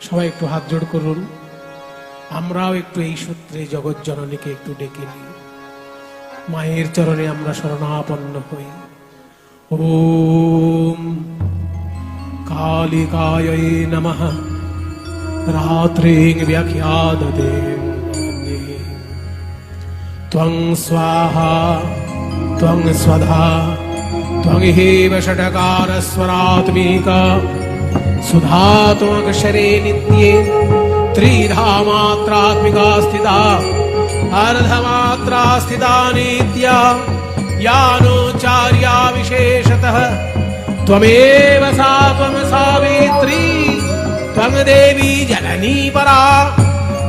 সবাই একটু হাত জোড় করুন। আমরাও একটু এই সূত্রে জগৎ জননীকে একটু ডেকে নিই। মায়ের চরণে আমরা শরণাপন্ন হই। ও কালিকায় নমঃ। রাত্রিং ব্যাখ্যাদতে ত্বং স্বাহা, ত্বং স্বধা, ত্বং হেব ষটকারস্বরাত্মিকা सुधा त्वमक्षरे नित्ये त्रिधा मात्रात्मिका स्थिता अर्धमात्रा स्थिता नित्या यानोच्चार्या विशेषतः त्वमेव सा त्वं सावित्री त्वं देवी जननी परा।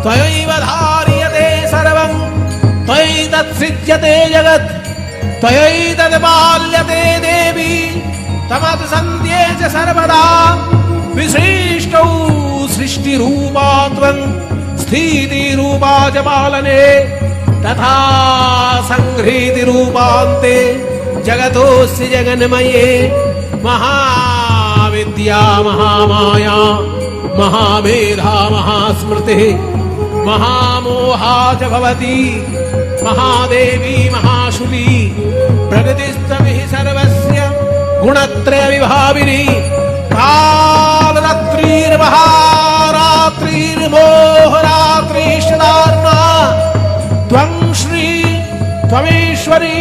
त्वयैव धार्यते सर्वम् त्वयि तत्सृज्यते जगत्। त्वयैतद्पाल्यते देवी तमत् सन्ध्ये च सर्वदा విశిష్టౌ సృష్టి రూపాత్వం స్థితి రూపాజమాలనే తథా సంహృతి రూపాంతే జగతోసి జగన్మయే మహావిద్యా మహామాయా మహామేధా మహాస్మృతి మహామోహా చ భవతి మహాదేవి మహాశులి ప్రగతిస్తమి సర్వస్య గుణత్రయ విభావిని కా कालरात्रिर्महारात्रिर्मोहरात्रिष्टार्मा त्वं श्री त्वमेश्वरी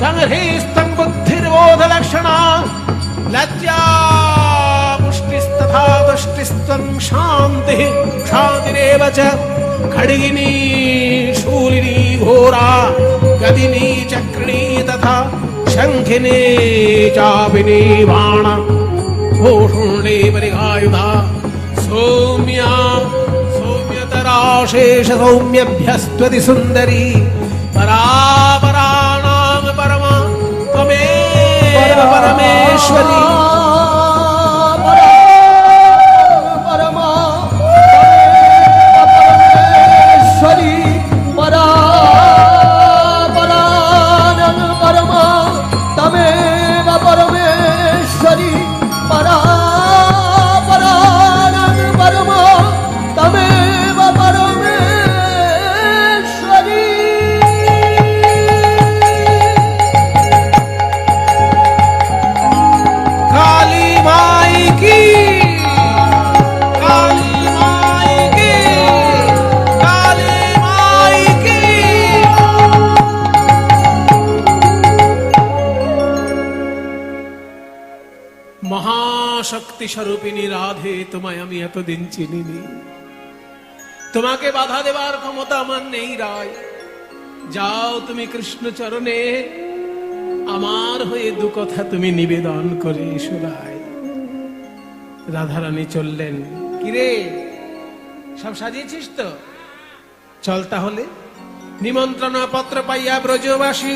त्वं ह्रीस्तं बुद्धिर्बोधलक्षणा लज्जा पुष्टिस्तथा तुष्टिस्त्वं शान्तिः शान्तिरेव च खड्गिनी शूलिनी घोरा गदिनी चक्रिणी तथा शङ्खिनी चापिनी बाण भूषुण्डे परिगायुधा सौम्या सौम्यतराशेष सौम्यभ्यस्त्वति सुन्दरी परापराणां परमा त्वमेव परमेश्वरी परमेश्वरी এতদিন চিনিনি। তোমাকে বাধা দেবার ক্ষমতা আমার নেই রায়। যাও তুমি কৃষ্ণ চরণে আমার হয়ে দু কথা তুমি নিবেদন করে এসো রায়। রাধারানী চললেন, কিরে, সব সাজিয়েছিস তো? চল তাহলে। নিমন্ত্রণ পত্র পাইয়া ব্রজবাসী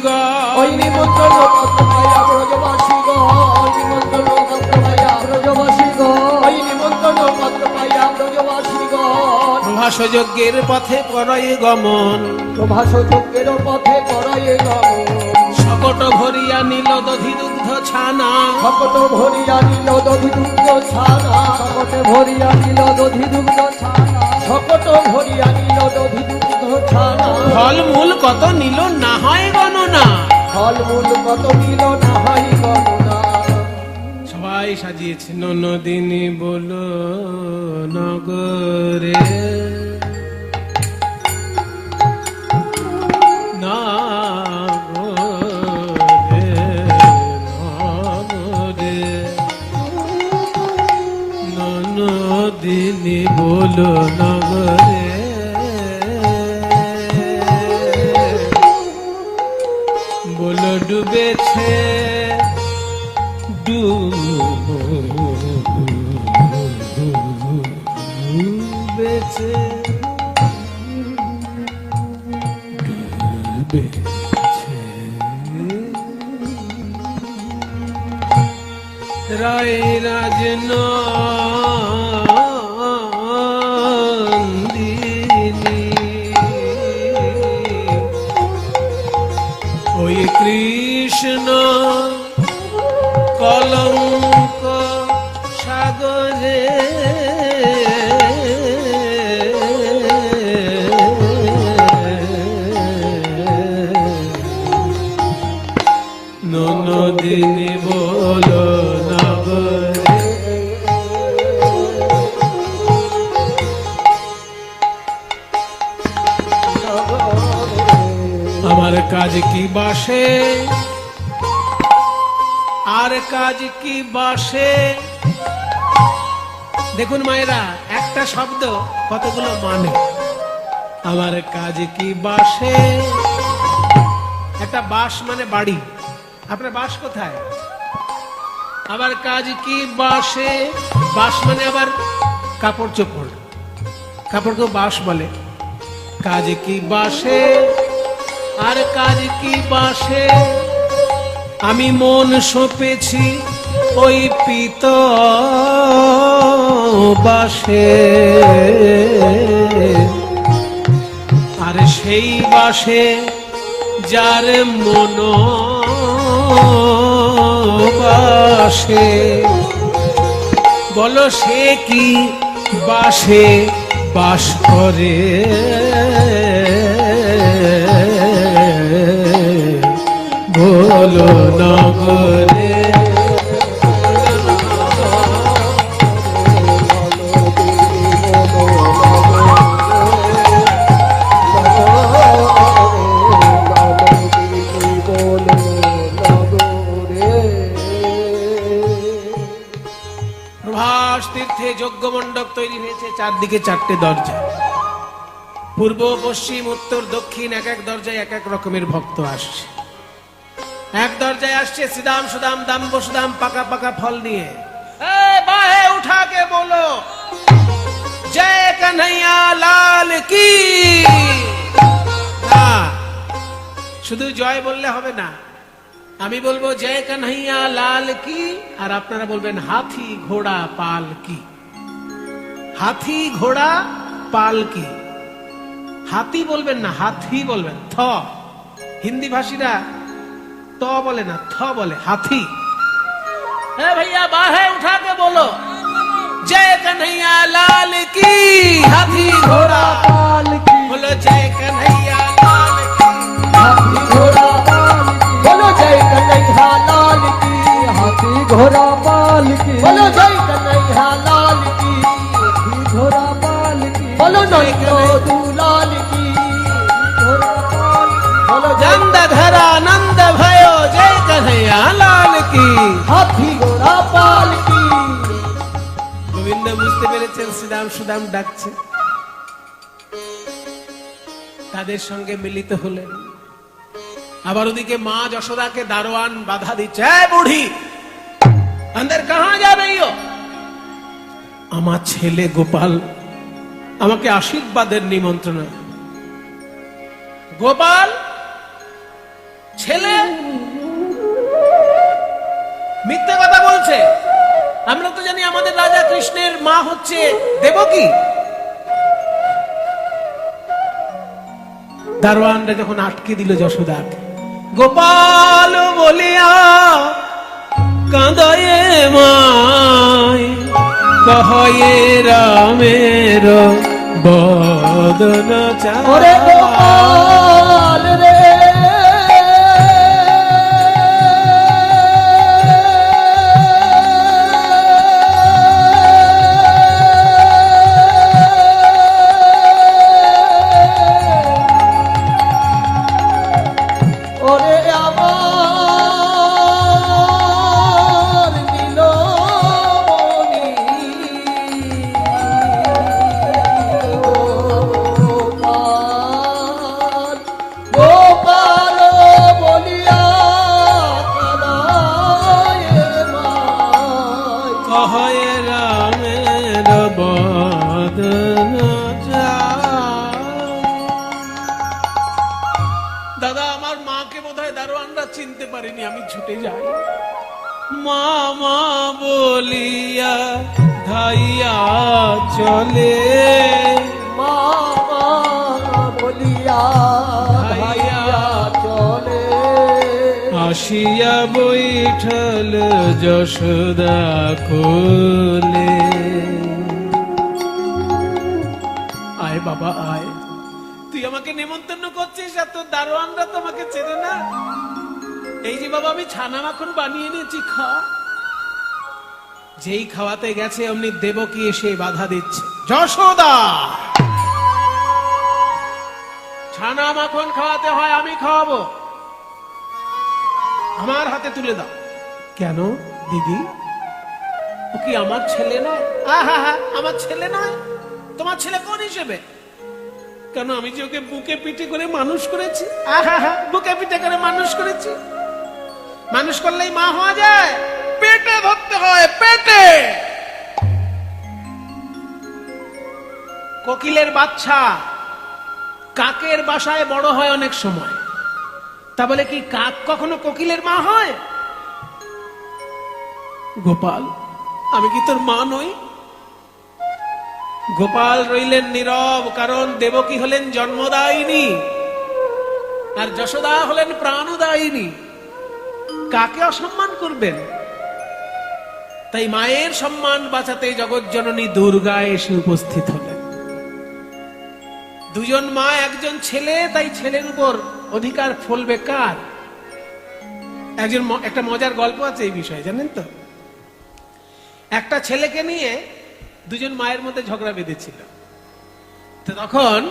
ওই নিমন্ত্রণ পত্র পাইয়া ব্রজবাসীগণ। নিমন্ত্রণ পত্র পাইয়া পত্র পাইয়া ব্রজবাসীগণ পথে পরয়ে গমন। প্রভাস পথে পরায়ে গমন। শকট ভরিয়া নীল দধি দুগ্ধ ছানা। শকট ভরিয়া নিল দধি দুগ্ধ ছানা। শকট ভরিয়া নিল দধি দুগ্ধ ছানা। শকট ভরিয়া নিল দধি দুগ্ধ ছানা। ফলমূল কত নিল না হয় গণনা। ফলমূল কত নিল না হয় গণনা। সবাই সাজিয়েছে। নদিনী বলো নগরে। বলো নগরে। বলো ডুবেছে রে ননদিনী বলো কাজ কি বাসে? আর কাজ কি বাসে? দেখুন মায়েরা, একটা শব্দ কতগুলো মানে? আমার কাজ কি বাসে? একটা বাস মানে বাড়ি। আপনার বাস কোথায়? আবার কাজ কি বাসে? বাস মানে আবার কাপড় চোপড়। কাপড়কে বাস বলে। কাজ কি বাসে? আর কাজ কি বাসে? আমি মন সপেছি ওই পিত বাসে আর সেই বাসে যার মন বাসে বলো সে কি বাসে বাস করে? তৈরি হয়েছে চারদিকে চারটে দরজা। পূর্ব, পশ্চিম, উত্তর, দক্ষিণ, এক এক দরজায় এক এক রকমের ভক্ত আসছে। এক দরজায় আসছে সিদাম, সুদাম, দাম, বসুদাম, পাকা পাকা ফল নিয়ে। বাহে বলো? জয় কানহাইয়া লাল কি? শুধু জয় বললে হবে না। আমি বলব জয় কানহাইয়া লাল কি? আর আপনারা বলবেন হাতি, ঘোড়া, পাল কি? হাতি ঘোড়া পালকি। হাতি বলবেন না হাতি বলবেন থ। হিন্দি ভাষীরা ত বলে না থ বলে হাতি। ভাইয়া বাহে উঠা কে বলো। জয় কানহাইয়া লাল কি হাতি ঘোড়া পাল কি বলো জয় কানহাইয়া লাল কি হাতি ঘোড়া পাল বলো জয় কানহাইয়া লাল কি হাতি ঘোড়া बोलो नंदो तू लाल की घोड़ा पाल बोलो जय नंद धरा नंद भयो जय कन्हैया लाल की हाथी घोड़ा पाल की গোবিন্দ বুঝতে পেরেছেন শ্রীরাম সুদাম ডাকছে তাদের সঙ্গে মিলিত হলেন আবার ওদিকে মা যশোদাকে দারোয়ান বাধা দিচ্ছে "এই বুড়ি अंदर कहा जा रही हो আমার ছেলে গোপাল আমাকে আশীর্বাদের নিমন্ত্রণ। গোপাল, ছেলে, মিথ্যে কথা বলছে। আমরা তো জানি আমাদের রাজা কৃষ্ণের মা হচ্ছে দেবকী। দারোয়ানরা যখন আটকে দিল যশোদাকে, গোপাল বলিয়া, কাঁদয়ে মাই কহয়ে রামের বদন ওরে মামা বলিয়া ধাইয়া চলে। মামা বলিয়া চলে। আসিয়া বৈঠল যশোদা কোলে। আয় বাবা আয়। তুই আমাকে নেমন্তন্ন করছিস আর তোর দারোয়ানরা তোমাকে চেনে না? এই যে বাবা আমি ছানা মাখন বানিয়ে নিয়েছি খা। যেই খাওয়াতে গেছে অমনি দেবকী এসে বাধা দিচ্ছে। যশোদা! ছানা মাখন খাওয়াতে হয় আমি খাওয়াবো। আমার হাতে তুলে দাও। কেন দিদি? ও কি আমার ছেলে নয়? আহা হা আমার ছেলে নয়? তোমার ছেলে কোন হিসেবে? কেন আমি যে ওকে বুকে পিঠে করে মানুষ করেছি? আহা হা বুকে পিঠে করে মানুষ করেছি? মানুষ করলেই মা হওয়া যায়। পেটে ধরতে হয়, পেটে। কোকিলের বাচ্চা কাকের বাসায় বড় হয় অনেক সময়। তা বলে কি কাক কখনো কোকিলের মা হয়? গোপাল, আমি কি তোর মা নই? গোপাল রইলেন নীরব, কারণ দেবকী হলেন জন্মদায়িনী। আর যশোদা হলেন প্রাণদায়িনী। কাকে অসম্মান করবেন? তাই মায়ের সম্মান বাঁচাতে জগৎজননী দুর্গা এসে উপস্থিত হলেন। দুজন মা, একজন ছেলে, তাই ছেলের উপর অধিকার ফলবে কার? একজন একটা মজার গল্প আছে এই বিষয়ে, জানেন তো? একটা ছেলেকে নিয়ে দুজন মায়ের মধ্যে ঝগড়া বেঁধেছিল। তো তখন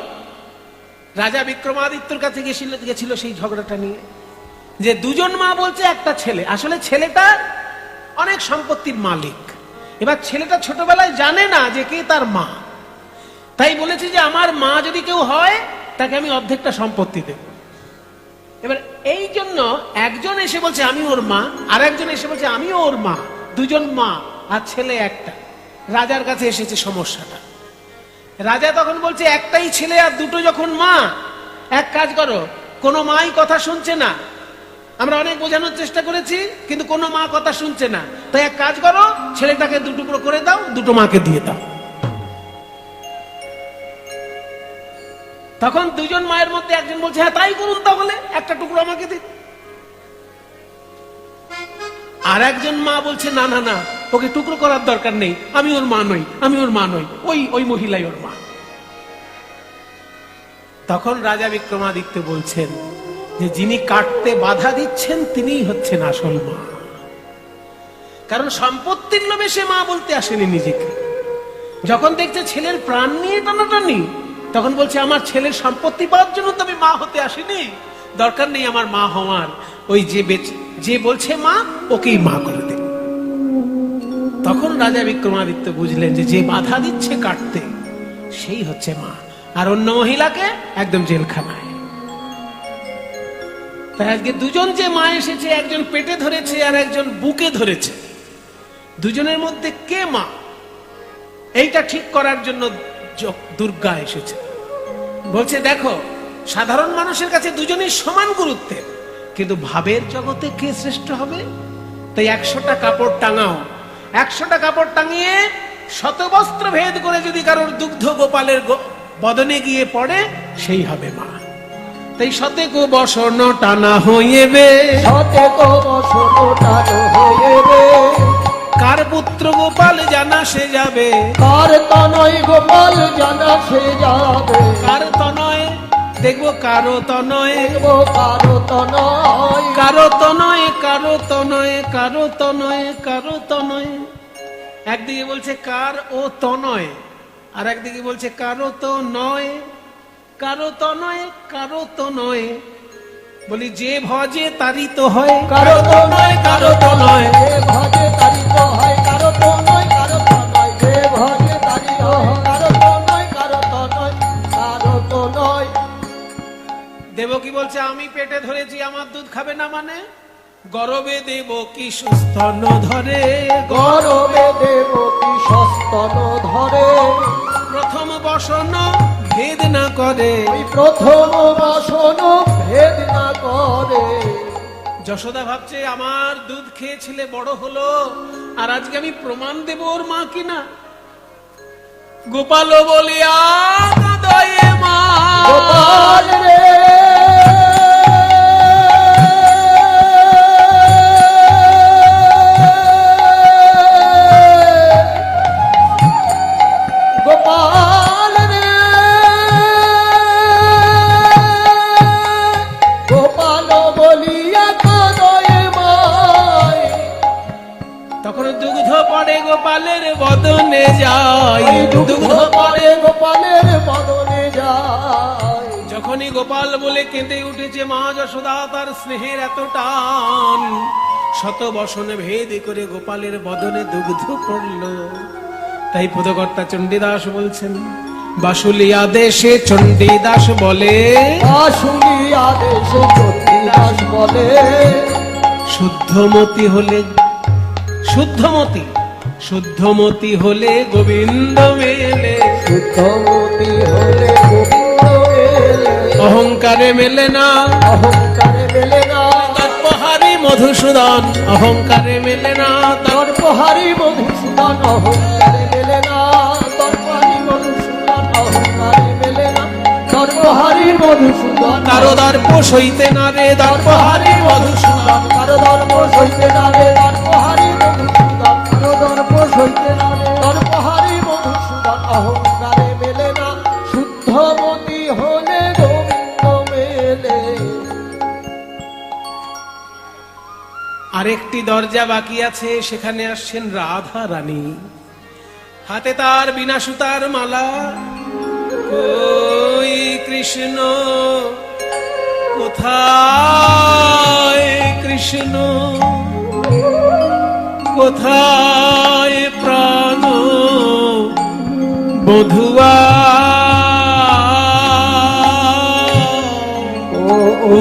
রাজা বিক্রমাদিত্যর কাছে গেছিল গেছিল সেই ঝগড়াটা নিয়ে। যে দুজন মা বলছে, একটা ছেলে। আসলে ছেলেটা অনেক সম্পত্তির মালিক। এবার ছেলেটা ছোটবেলায় জানে না যে কে তার মা। তাই বলেছে যে, আমার মা যদি কেউ হয়, তাকে আমি অর্ধেকটা সম্পত্তি দেব। এবার এই জন্য একজন এসে বলছে, আমি ওর মা। আর একজন এসে বলছে আমি ওর মা। দুজন মা আর ছেলে একটা। রাজার কাছে এসেছে সমস্যাটা। রাজা তখন বলছে, একটাই ছেলে আর দুটো যখন মা। এক কাজ করো, কোনো মাই কথা শুনছে না। আমরা অনেক বোঝানোর চেষ্টা করেছি, কিন্তু কোনো মা কথা শুনছে না। তাই এক কাজ করো, ছেলেটাকে দুটুকরো করে দাও, দুটো মাকে দিয়ে দাও। তখন দুজন মায়ের মধ্যে একজন বলছে হ্যাঁ তাই করুন তাহলে, একটা টুকরো আমাকে দিন। আর একজন মা বলছে, না না না, ওকে টুকরো করার দরকার নেই, আমি ওর মা নই, আমি ওর মা নই, ওই ওই মহিলাই ওর মা। তখন রাজা বিক্রমাদিত্য বলছেন যে যিনি কাটতে বাধা দিচ্ছেন, তিনিই হচ্ছেন আসল মা। কারণ সম্পত্তির লোভে সে মা বলতে আসেনি নিজেকে। যখন দেখছে ছেলের প্রাণ নিয়ে টানাটানি, তখন বলছে, আমার ছেলের সম্পত্তি পাওয়ার জন্য তো আমি মা হতে আসিনি। দরকার নেই আমার মা হওয়ার। ওই যে যে বলছে মা, ওকেই মা করে দে। তখন রাজা বিক্রমাদিত্য বুঝলেন যে যে বাধা দিচ্ছে কাটতে, সেই হচ্ছে মা। আর অন্য মহিলাকে একদম জেলখানায়। আজকে দুজন যে মা এসেছে, একজন পেটে ধরেছে আর একজন বুকে ধরেছে। দুজনের মধ্যে কে মা? এইটা ঠিক করার জন্য দুর্গা এসেছে। বলছে, দেখো, সাধারণ মানুষের কাছে দুজনেই সমান গুরুত্বের, কিন্তু ভাবের জগতে কে শ্রেষ্ঠ হবে? তাই একশোটা কাপড় টাঙাও। একশোটা কাপড় টাঙিয়ে শতবস্ত্র ভেদ করে যদি কারোর দুগ্ধ গোপালের বদনে গিয়ে পড়ে, সেই হবে মা। তাই শতেক বসন টানা হইবে। সতে কো বসন টানো রে কার পুত্র গোপাল জানা সে যাবে? কার তনয় গোপাল জানা সে যাবে। কার তনয়? দেখব কারও তনয়। দেখব কারও তনয়। কারও তনয় কারও তনয় কারও তনয় কারও তনয়। একদিকে বলছে কার ও তনয় আর একদিকে বলছে কারও তো নয় কারও তনয় কারও তো নয়। বলি যে ভজে তারই তো হয় কারও তো নয় কারও তো নয়। যে ভজে তারি তো হয় কারও তো নয় কারও তো নয়। যে ভজে তারি তো হয় কারও তো নয় কারও তো নয় কারও তো নয়। দেবকী বলছে আমি পেটে ধরেছি আমার দুধ খাবে না মানে? গরবে দেব কি সুস্থন ধরে। গরবে দেব কি সস্তন ধরে। প্রথম বসন ভেদ না করে। ওই প্রথম বাসন ভেদ না করে। যশোদা ভাবছে আমার দুধ খেয়েছিলে বড় হলো আর আজকে আমি প্রমাণ দেব ওর মা কিনা? গোপাল বলিয়া দয়ে মা। গোপাল রে বলে কেঁদে উঠেছে মা যশোদা তার স্নেহের এত টান। শত বসনে ভেদ করে গোপালের বদনে দুগ্ধ পড়ল। তাই পদকর্তা চণ্ডীদাস বলছেন বাসুলিয়া দেশে চণ্ডীদাস বলে। আসুনি আদেশে চণ্ডীদাস বলে। শুদ্ধমতি হলে শুদ্ধমতি শুদ্ধমতি হলে গোবিন্দ মেলে। শুদ্ধমতি হলে গোবিন্দ অহংকারে মেলে না। অহংকারে মেলে না। তৎপহারি মধুসূদন। অহংকারে মেলে না। তৎ- তর্পহারি মধুসূদন অহংকারে মেলে না। তর্পহারি মধুসূদন অহংকারে মেলে না। তর্পহারি মধুসূদন কারও দর্প সইতে না রে। দর্পহারি মধুসূদন কারও দর্প সইতে না রে। তর্পহারি আরেকটি দরজা বাকি আছে, সেখানে আসছেন রাধা রানী। হাতে তার বিনা সুতার মালা ওই কৃষ্ণ, কোথায় কৃষ্ণ? কোথায় প্রাণ বধুয়া? ও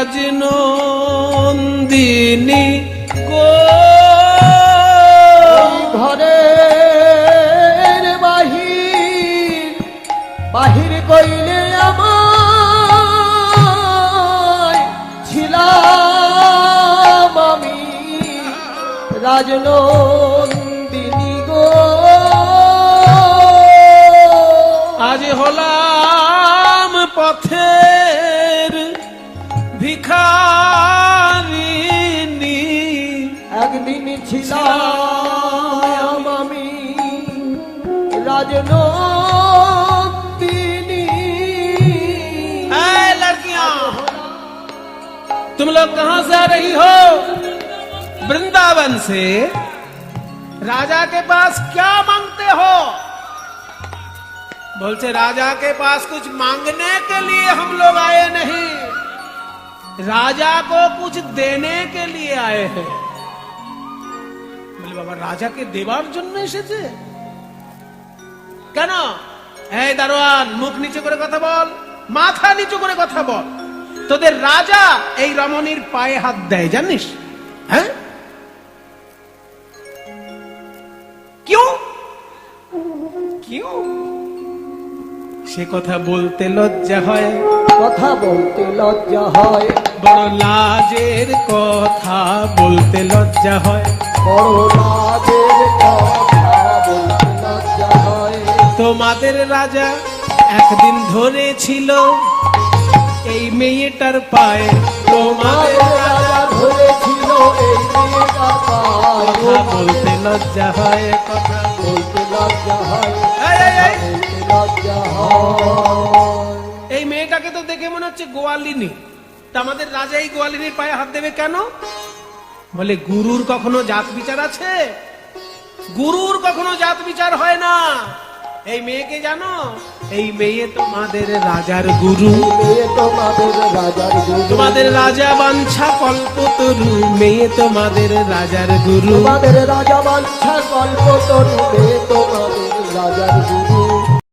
রাজনন্দিনী গো। ঘরের বাহির বাহির কইলে আমায় ছিলাম আমি। রাজনন্দিনী গো। আজ হলাম একদিন ছিলাম আমি রাজনন্দিনী ऐ लड़कियां तुम लोग कहां से आ रही हो वृंदावन से राजा के पास क्या मांगते हो बोलते राजा के पास कुछ मांगने के लिए हम लोग आए नहीं राजा को कुछ देने के लिए आए हैं বলে বাবা রাজাকে দেবার জন্য এসেছে? কেন? এই দারোয়ান মুখ নিচু করে কথা বল মাথা নিচু করে কথা বল। তোদের রাজা এই রমণীর পায়ে হাত দেয় জানিস? হ্যাঁ? কিউ? কিউ? সে কথা বলতে লজ্জা হয়। কথা বলতে লজ্জা হয়। বড় লাজের কথা বলতে লজ্জা হয়। তোমাদের রাজা একদিন ধরেছিল এই মেয়েটার পায়ে তোমাদের রাজা ধরেছিল এই মেয়েটার পায়ে। কথা বলতে লজ্জা হয় কথা বলতে লজ্জা হয় এই, এই, এই। বলতে লজ্জা হয় এই মেয়েটাকে তো দেখে মনে হচ্ছে গোয়ালিনী তা আমাদের রাজা এই গোয়ালিনীর পায়ে হাত দেবে কেন বলে গুরুর কখনো জাত বিচার আছে? গুরুর কখনো জাত বিচার হয় না। এই মেয়েকে জানো? এই মেয়ে তোমাদের রাজার গুরু। মেয়ে তোমাদের রাজার গুরু। তোমাদের রাজা বাঞ্ছা কল্পতরু। মেয়ে তোমাদের রাজার গুরু। তোমাদের রাজা বাঞ্ছা গল্প তরু মেয়ে তোমাদের রাজার গুরু।